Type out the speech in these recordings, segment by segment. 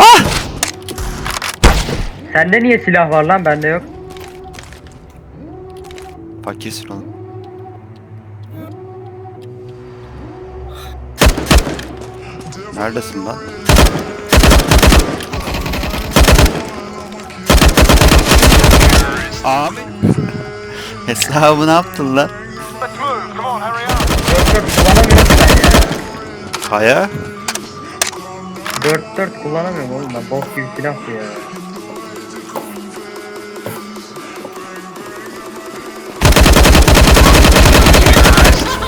Ah! Sende niye silah var lan bende yok. Fakirsin oğlum. Neredesin lan? Abi. Hesabı ne yaptın lan? Let's 4-4 kullanamıyorum oğlum ben. Bok gibi silah bu ya.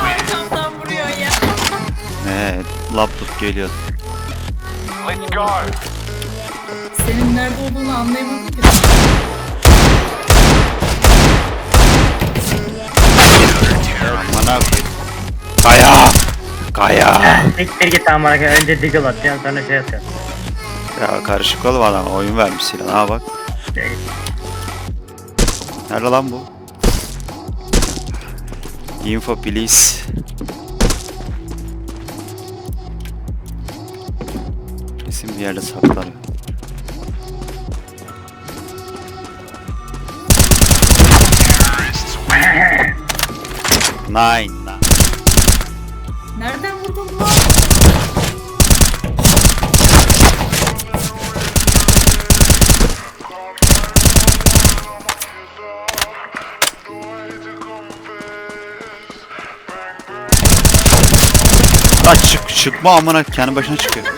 Arkamdan vuruyor ya. Ne? Laptop geliyor. Let's go. Senin nerede olduğunu anlayamadım ki. Aman abi. Kaya. Siktir git koyayım. Önce deagle atacaksın sonra şey atacaksın. Ya karışık olma adam. Oyun vermiş silahına bak. Nerede lan bu? Info please. Kesin bir yerde saklar. Nine. Vurdun lan? Lan çık çıkma amına kendi başına çıkıyor.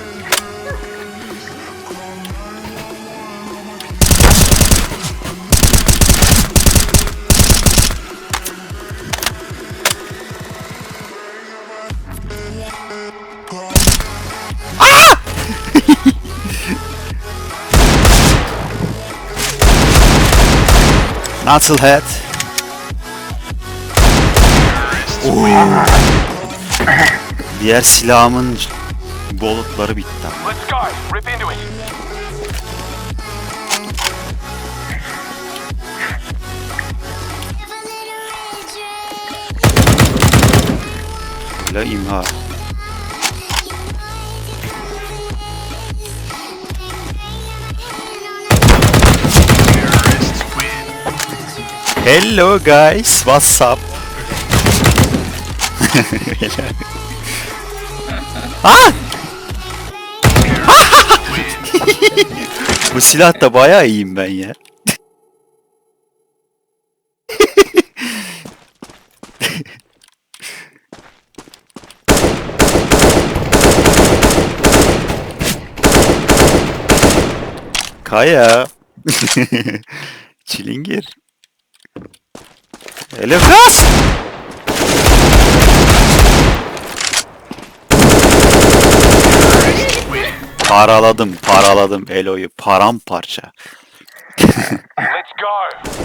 Hayat? Oy. Diğer silahımın bolutları bitti. Let's go. Rip into it. Böyle imha. Hello guys, what's up? ah! Bu silah da bayağı iyiyim ben ya. Kaya. Çilingir. Hello kız. Paraladım, paraladım Elo'yu paramparça. Let's go.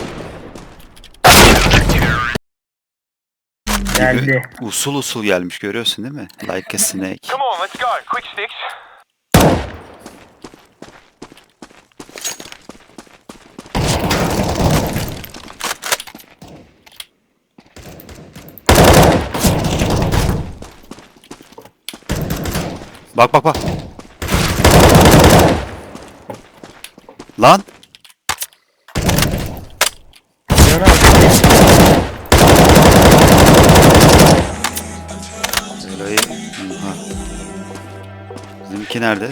geldi. Usul usul gelmiş görüyorsun değil mi? Like a snake. Come on, let's go. Quick sticks. Bak bak bak. Lan. Ha. Bizimki nerede?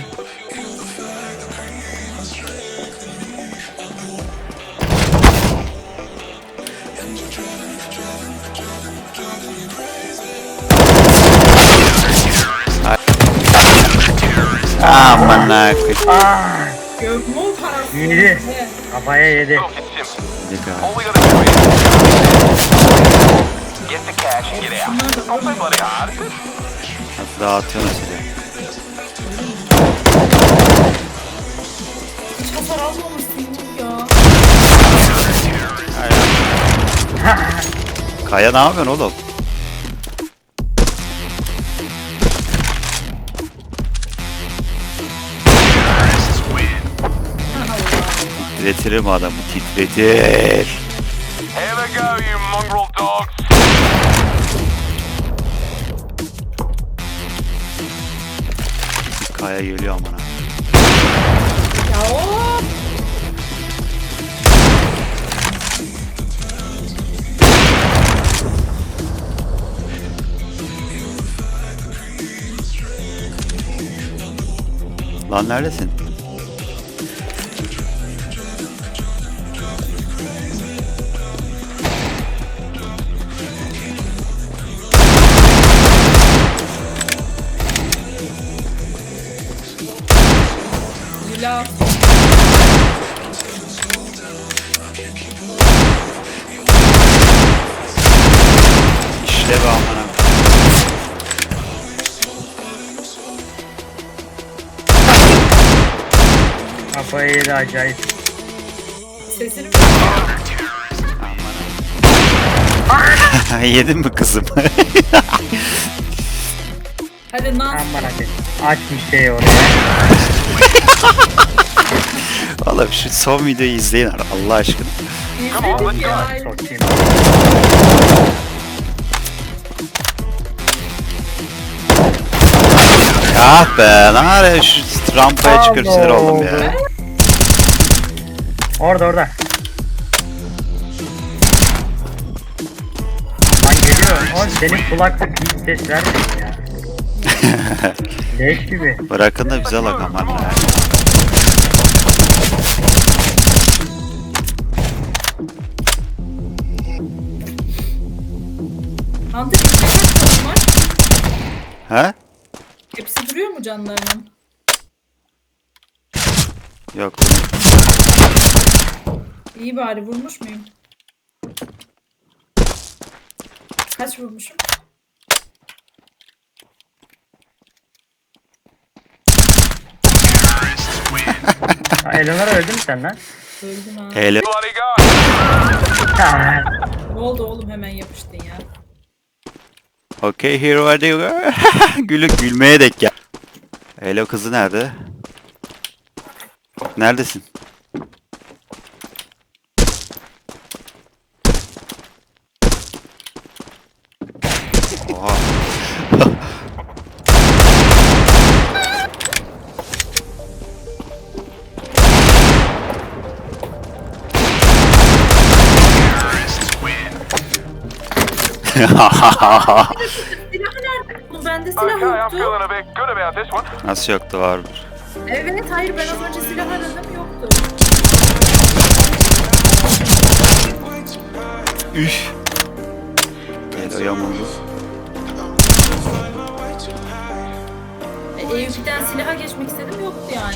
Aaa. Gökmol parası. Yedi. Kafaya yedi. Simple. Kırık All abi. we gotta do get the cash get out. Not so bloody hard? Nasıl dağıtıyorsun sizi? Hiç hasar almamışsın ya. Kaya ne yapıyorsun oğlum? Titretirim adamı titretir. Here go you mongrel dogs. Kaya geliyor amına. Lan neredesin? Kafayı yedi acayip. Sesini Yedin mi kızım? Hadi Naz. Aman hadi. Aç bir şey oraya. Oğlum şu son videoyu izleyin Allah aşkına. İzledik ya. Sokayım. Ah be lan ara şu rampaya çıkıp sinir oldum ya. Orada orada. Lan geliyor. Oğlum senin kulaklık hiç ses vermiyor ya. Leş gibi. Bırakın da bize lak aman ya. Kaç var? He? Hepsi duruyor mu canlarının? Yok. İyi bari vurmuş muyum? Kaç vurmuşum? Eleanor öldü mü sen lan? Öldün ha. Hele Bloody go. Ha, Ne oldu oğlum hemen yapıştın ya. Okay hero hadi go. Gülü gülmeye dek ya. Hello kızı nerede? Neredesin? Silahı nerede? Bende silah Okay, I'm yoktu. feeling a bit good about this one. Nasıl yoktu vardır. Evet hayır ben az önce silah aradım yoktu. Üf. Hello yamuldu. E, Eyüp'ten silaha geçmek istedim yoktu yani.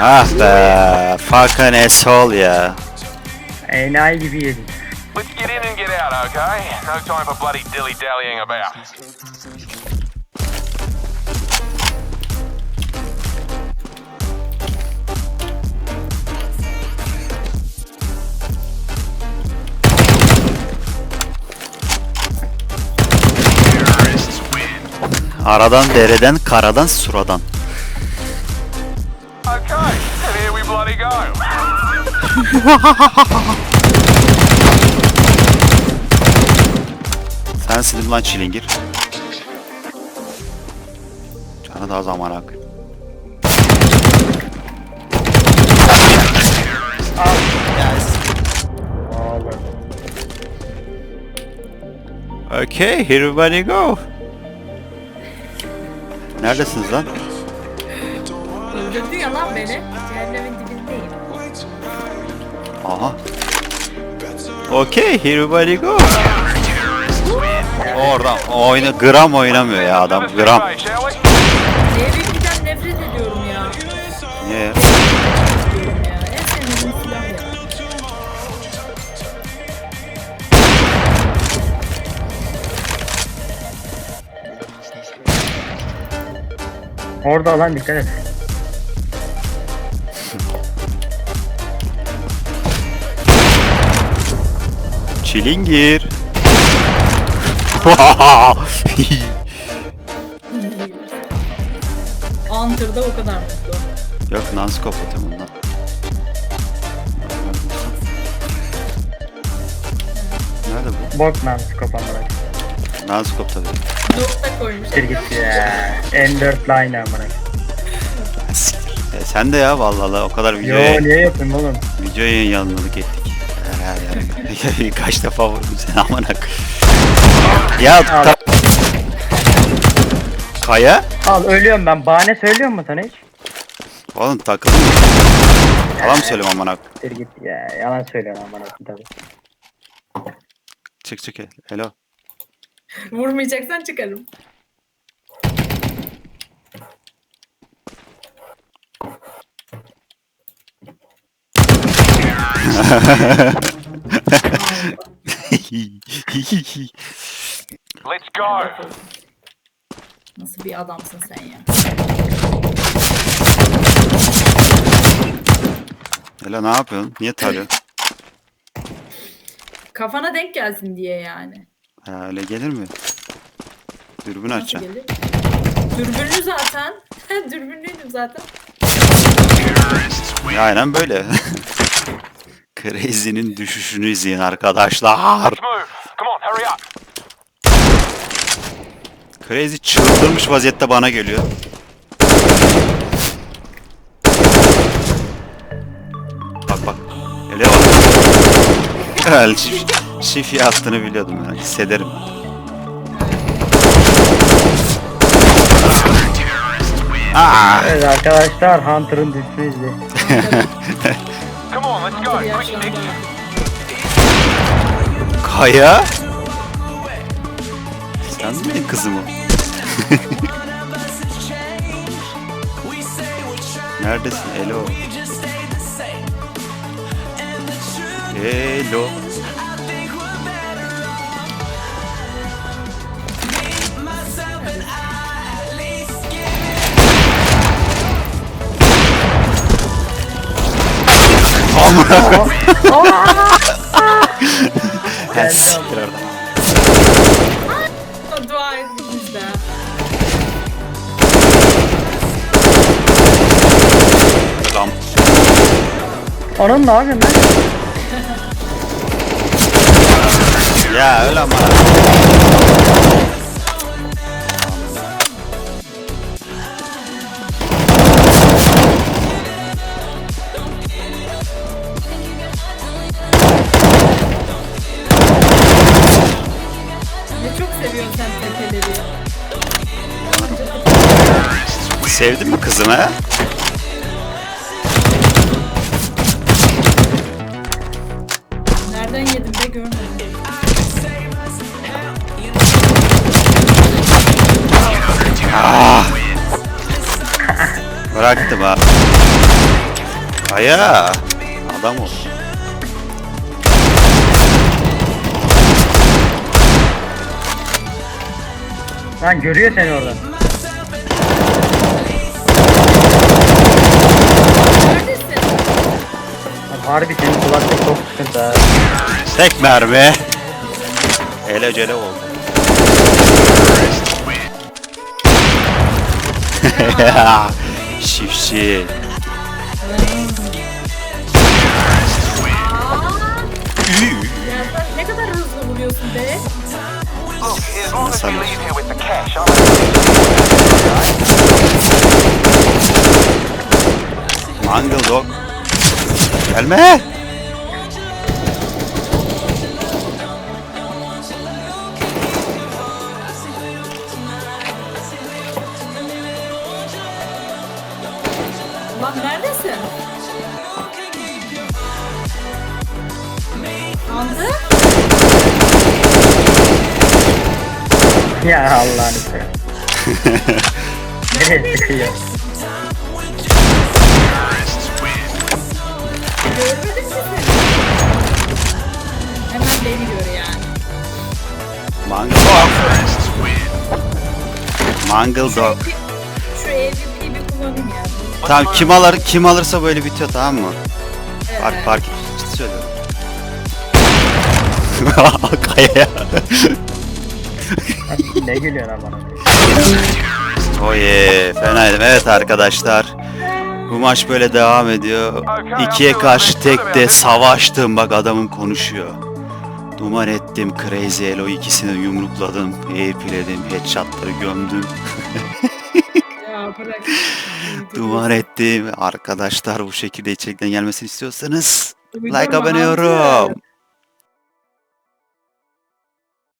Ah be. Fucking asshole ya. Enayi gibi yedin. Let's get in and get out, okay? No time for bloody dilly-dallying about. Aradan dereden karadan suradan. Okay, and here we bloody go. Sensin lan çilingir. Canı da zaman ak. Oğlum. Okay, here everybody go. Neredesiniz lan? Öldürdü ya lan beni. Cehennemin dibindeyim. Aha. Okay, here everybody go. Orada oyna gram oynamıyor ya adam gram. Eyüp'ten nefret ediyorum ya. Niye? ya? Ediyorum ya. En sevmediğim silah ya. Orada lan dikkat et. Çilingir. Hunter'da o kadar mutlu. Yok nanskop atıyor bundan. Nerede bu? Bok lan skopamlara. Nanskop tabii. Nokta koymuş. Siktir git ya. M4 line amına. E, sen de ya vallahi o kadar video Yo niye yapayım oğlum? video yayınladık ettik. Yani, Kaç defa vurdum seni amına. koyayım. ya ta- Kaya? Al ölüyorum ben. Bahane söylüyor mu sana hiç? Oğlum takıldın mı? Yalan mı söylüyorum amına? Bir git ya. Yalan söylüyorsun aman akım tabii. Çık çık. Hello. Vurmayacaksan çıkarım. Let's go. Nasıl bir adamsın sen ya? Hello ne yapıyorsun? Niye tarıyorsun? Kafana denk gelsin diye yani. Ha, öyle gelir mi? Dürbün Nasıl gelir? Dürbünlü zaten. Dürbünlüydüm zaten. Ya aynen böyle. Crazy'nin düşüşünü izleyin arkadaşlar. Crazy çıldırmış vaziyette bana geliyor. Bak bak. Ele bak. El şif, şifi attığını biliyordum ya. Hissederim. Aa, Evet arkadaşlar Hunter'ın düşüşünü izleyin. Kaya. Sen mi kızım o? Neredesin Elo? Elo. Amına. Ha, siktir oradan. Dua et bizde. Lan. Onun ne yapıyorsun lan? Ya öyle ama. Sevdin mi kızımı ha? Nereden yedim de görmedim. Ah. Bıraktım ha. Aya. Adam ol. Lan görüyor seni orada. Neredesin? Lan Harbi senin kulaklık çok sıkıntı ha. Tek mermi. Ele cele oldu. Şifşi. Ya sen ne kadar hızlı vuruyorsun be? Look, as long as you leave here with the cash, I'm Mangle dog. Gelme. Neredesin? Andı? Ya Allah'ını seversen. Nereye sıkıyor? Hemen beni gör yani. Mangle dog. Mangle dog. Şu evliliği bir kullanayım ya. Tamam kim alır kim alırsa böyle bitiyor tamam mı? Park Evet. park ciddi söylüyorum. Kaya. Lan ne gülüyorsun lan bana? Oye fenaydım. Evet arkadaşlar. Bu maç böyle devam ediyor. İkiye karşı tek de savaştım. Bak adamım konuşuyor. Duman ettim Crazy Elo ikisini yumrukladım. Eğipiledim. Headshotları gömdüm. Duman ettim. Arkadaşlar bu şekilde içerikten gelmesini istiyorsanız like abone yorum.